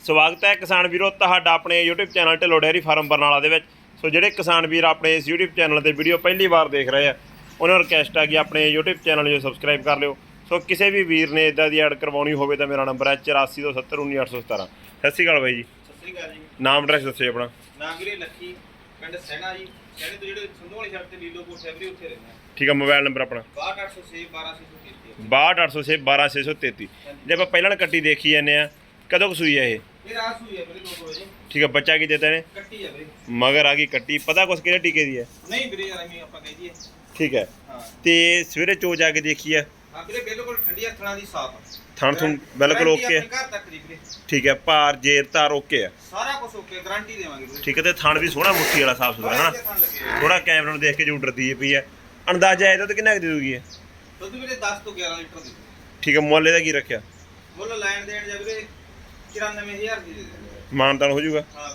ਸਵਾਗਤ ਹੈ ਕਿਸਾਨ ਵੀਰੋ ਤੁਹਾਡਾ ਆਪਣੇ YouTube channel Dhillon dairy farm Barnala ਦੇ ਵਿੱਚ। ਸੋ ਜਿਹੜੇ ਕਿਸਾਨ ਵੀਰ ਆਪਣੇ ਇਸ YouTube ਚੈਨਲ ਤੇ ਵੀਡੀਓ ਪਹਿਲੀ ਵਾਰ ਦੇਖ ਰਹੇ ਆ ਉਹਨਾਂ ਨੂੰ ਰਿਕਵੈਸਟ ਹੈ ਕਿ ਆਪਣੇ YouTube ਚੈਨਲ ਨੂੰ ਸਬਸਕ੍ਰਾਈਬ ਕਰ ਲਿਓ। ਸੋ ਕਿਸੇ ਵੀ ਵੀਰ ਨੇ ਇਦਾਂ ਦੀ ਐਡ ਕਰਵਾਉਣੀ ਹੋਵੇ ਤਾਂ ਮੇਰਾ ਨੰਬਰ ਹੈ 8427191817 ਸਤਿ ਸ਼੍ਰੀ ਅਕਾਲ ਬਾਈ ਜੀ। ਸਤਿ ਸ੍ਰੀ ਅਕਾਲ ਜੀ। ਨਾਮ ਐਡਰੈਸ ਦੱਸਿਓ ਆਪਣਾ। ਨਾਮ ਵੀਰੇ ਲੱਖੀ ਪਿੰਡ ਸੈਣਾ ਜੀ। ਸੈਣੇ ਤੋਂ ਜਿਹੜੇ ਸੰਧੂ ਵਾਲੀ ਸੜਕ ਤੇ ਲੀਲੋ ਕੋਟ ਹੈ ਵੀਰੇ ਉੱਥੇ ਰਹਿੰਦਾ ਠੀਕ ਹੈ ਮੋਬਾਈਲ ਨੰਬਰ ਆਪਣਾ। 6806 12633 62806 12633 ਜੇ ਆਪਾਂ ਪਹਿਲਾਂ ਕੱਟੀ ਦੇਖੀ ਜਾਂਦੇ ਆ ਕਦੋਂ ਕੁ ਸੂਈ ਹੈ ਇਹ? ਇਹ ਰਾਤ ਹੋਈ ਹੈ ਵੀਰੇ 2 ਵਜੇ। ਠੀਕ ਹੈ ਬੱਚਾ ਕੀ ਦਿੱਤਾ ਨੇ ਕੱਟੀ ਹੈ ਵੀਰੇ ਮਗਰ ਆ ਗਈ ਕੱਟੀ। ਪਤਾ ਕੁਛ ਕਿਹੜੇ ਟੀਕੇ ਦੀ ਹੈ ਨਹੀਂ ਵੀਰੇ ਯਾਰ ਐਵੇਂ ਆਪਾਂ ਕਹਿ ਦਈਏ। ਠੀਕ ਹੈ ਹਾਂ। ਤੇ ਸਵੇਰੇ ਚੋ ਜਾ ਕੇ ਦੇਖੀ ਹੈ ਹਾਂ ਵੀਰੇ ਬਿਲਕੁਲ ਠੰਡੀ ਹੱਥਾਂ ਦੀ ਸਾਫ਼ ਥਣ ਥੁਣ ਬਿਲਕੁਲ ਓਕੇ ਹੈ ਆਪਣੇ ਘਰ ਤੱਕ ਦੀ ਵੀਰੇ। ਠੀਕ ਹੈ ਭਾਰ ਜੇਰ ਤਾਰ ਓਕੇ ਹੈ ਸਾਰਾ ਕੁਝ ਓਕੇ ਗਾਰੰਟੀ ਦੇਵਾਂਗੇ ਵੀਰੇ। ਠੀਕ ਹੈ ਤੇ ਥਣ ਵੀ ਸੋਹਣਾ ਮੁੱਠੀ ਵਾਲਾ ਸਾਫ਼ ਸੁਥਰਾ ਹਨਾ। ਥੋੜਾ ਕੈਮਰਾ ਨੂੰ ਦੇਖ ਕੇ ਜੂ ਡਰਦੀ ਪਈ ਹੈ ਅੰਦਾਜ਼ਾ ਇਹਦਾ ਤਾਂ ਕਿੰਨਾ ਕੁ ਦੇ ਦੂਗੀ ਇਹ? ਦੁੱਧ ਵੀਰੇ 10 ਤੋਂ 11 ਲੀਟਰ ਦੇ। ਠੀਕ ਹੈ ਮੁੱਲ ਇਹਦਾ ਕੀ ਰੱਖਿਆ? ਮੁੱਲ ਲੈਣ ਦੇਣ ਜਾ ਵੀਰੇ 94000 ਦੀ ਦੇ ਦੇ ਮਾਨਤਾਨ ਹੋ ਜਾਊਗਾ। ਹਾਂ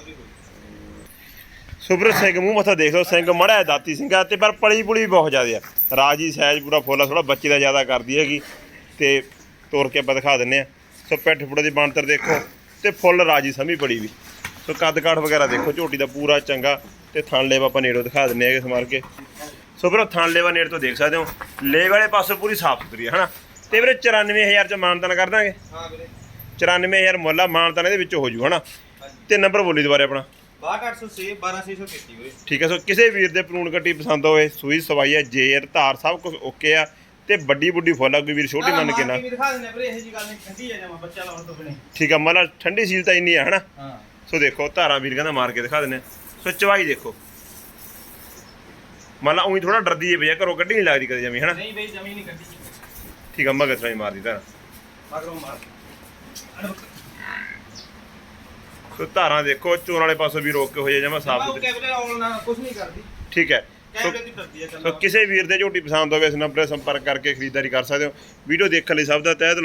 ਵੀਰੇ ਸਿੰਘ ਮੂੰਹ ਮੱਥਾ ਦੇਖ ਲਓ ਸਿੰਘ ਮੜਾ ਹੈ ਦਾਤੀ ਸਿੰਘਾ ਤੇ ਪਰ ਪਲੀ ਪੁਲੀ ਬਹੁਤ ਜ਼ਿਆਦਾ ਆ। ਰਾਜੀ ਸਾਈਜ਼ ਪੂਰਾ ਫੁੱਲ ਥੋੜਾ ਬੱਚੇ ਦਾ ਜ਼ਿਆਦਾ ਕਰਦੀ ਹੈਗੀ ਤੇ ਤੋੜ ਕੇ ਆਪਾਂ ਦਿਖਾ ਦਿੰਨੇ ਆ। ਸੋ ਪਿੱਠ ਪੁੜੇ ਦੀ ਬਾਂਤਰ ਦੇਖੋ ਤੇ ਫੁੱਲ ਰਾਜੀ ਸਮੀ ਬੜੀ ਵੀ। ਸੋ ਕੱਦ ਕਾਠ ਵਗੈਰਾ ਦੇਖੋ ਝੋਟੀ ਦਾ ਪੂਰਾ ਚੰਗਾ ਤੇ ਥਣ ਲੇਵਾ ਆਪਾਂ ਨੇੜੋਂ ਦਿਖਾ ਦਿੰਨੇ ਹੈਗੇ ਸਮਾਰ ਕੇ। ਸੋ ਵੀਰੋ ਥਣ ਲੇਵਾ ਨੇੜ ਤੋਂ ਦੇਖ ਸਕਦੇ ਹੋ। ਲੇ ਵਾਲੇ ਪਾਸੇ ਪੂਰੀ ਸਾਫ਼ ਸੁਥਰੀ ਹੈ ਹਨਾ? ਤੇ ਵੀਰੇ 94000 ਚ ਮਾਨਤਾਨ ਕਰ ਦਾਂਗੇ। ਹਾਂ ਵੀਰੇ। 94000 ਮੁੱਲ ਮਾਨਤਾਨ ਇਹਦੇ ਵਿੱਚੋਂ ਹੋ ਜੂ ਹਨਾ ਤੇ ਨੰਬਰ ਬੋਲੀ ਦੁਬਾਰੇ ਆਪਣਾ। 62806 12633 ਵੀਰੇ ਠੀਕ ਹੈ ਸੋ ਕਿਸੇ ਵੀਰ ਦੇ ਭਰੂਣ ਕੱਟੀ ਪਸੰਦ ਹੋਵੇ ਸੂਈ ਸਵਾਈ ਹੈ ਜੇਰ ਧਾਰ ਸਭ ਕੁਝ ਓਕੇ ਆ ਤੇ ਵੱਡੀ ਵੱਡੀ ਫੁੱਲ ਆ ਕੋਈ ਵੀਰ ਛੋਟੀ ਮੰਨ ਕੇ ਨਾ ਵੀ ਦਿਖਾ ਦਿੰਦੇ ਵੀਰੇ ਇਹ ਜੀ ਗੱਲ ਨਹੀਂ ਠੰਡੀ ਆ ਜਾਵਾਂ ਬੱਚਾ ਲਾਉਣ ਤੋਂ ਬਿਨੇ। ਠੀਕ ਆ ਮਤਲਬ ਠੰਡੀ ਸੀਲ ਤਾਂ ਇੰਨੀ ਆ ਹਨਾ? ਹਾਂ। ਸੋ ਦੇਖੋ ਧਾਰਾਂ ਵੀਰ ਕਹਿੰਦਾ ਮਾਰ ਕੇ ਦਿਖਾ ਦਿੰਨੇ ਸੋ ਚਵਾਈ ਦੇਖੋ। ਮਤਲਬ ਉਹੀ ਥੋੜਾ ਡਰਦੀ ਹੈ ਭਈਆ ਘਰੋਂ ਕੱਢੀ ਨਹੀਂ ਲੱਗਦੀ ਕਦੇ ਜਮੀ ਹਨਾ? ਨਹੀਂ ਬਈ ਜ਼ਮੀਨ ਨਹੀਂ ਕੱਢੀ। ਠੀਕ ਆ ਮਗਰ ਸਰਾਈ ਮਾਰਦੀ ਧਾਰਾਂ। ਮਗਰੋਂ ਮਾਰ। ਸੋ ਧਾਰਾਂ ਦੇਖੋ ਚੋਣ ਵਾਲੇ ਪਾਸੋਂ ਵੀ ਰੋਕ ਕੇ ਹੋ ਜਾਏ ਜਮਾ ਸਾਫ਼ ਉਹ ਸੁਥਰੀ। ਕੈਮਰੇ ਆਉਣ ਨਾਲ ਕੁਝ ਨਹੀਂ ਕਰਦੀ। ਠੀਕ ਹੈ। ਸੋ ਕਿਸੇ ਵੀਰ ਦੇ ਝੋਟੀ ਪਸੰਦ ਹੋਵੇ ਇਸ ਨੰਬਰ 'ਤੇ ਸੰਪਰਕ ਕਰਕੇ ਖਰੀਦਦਾਰੀ ਕਰ ਸਕਦੇ ਹੋ। ਵੀਡੀਓ ਦੇਖਣ ਲਈ ਸਭ ਦਾ ਤਹਿ ਦਿਲੋਂ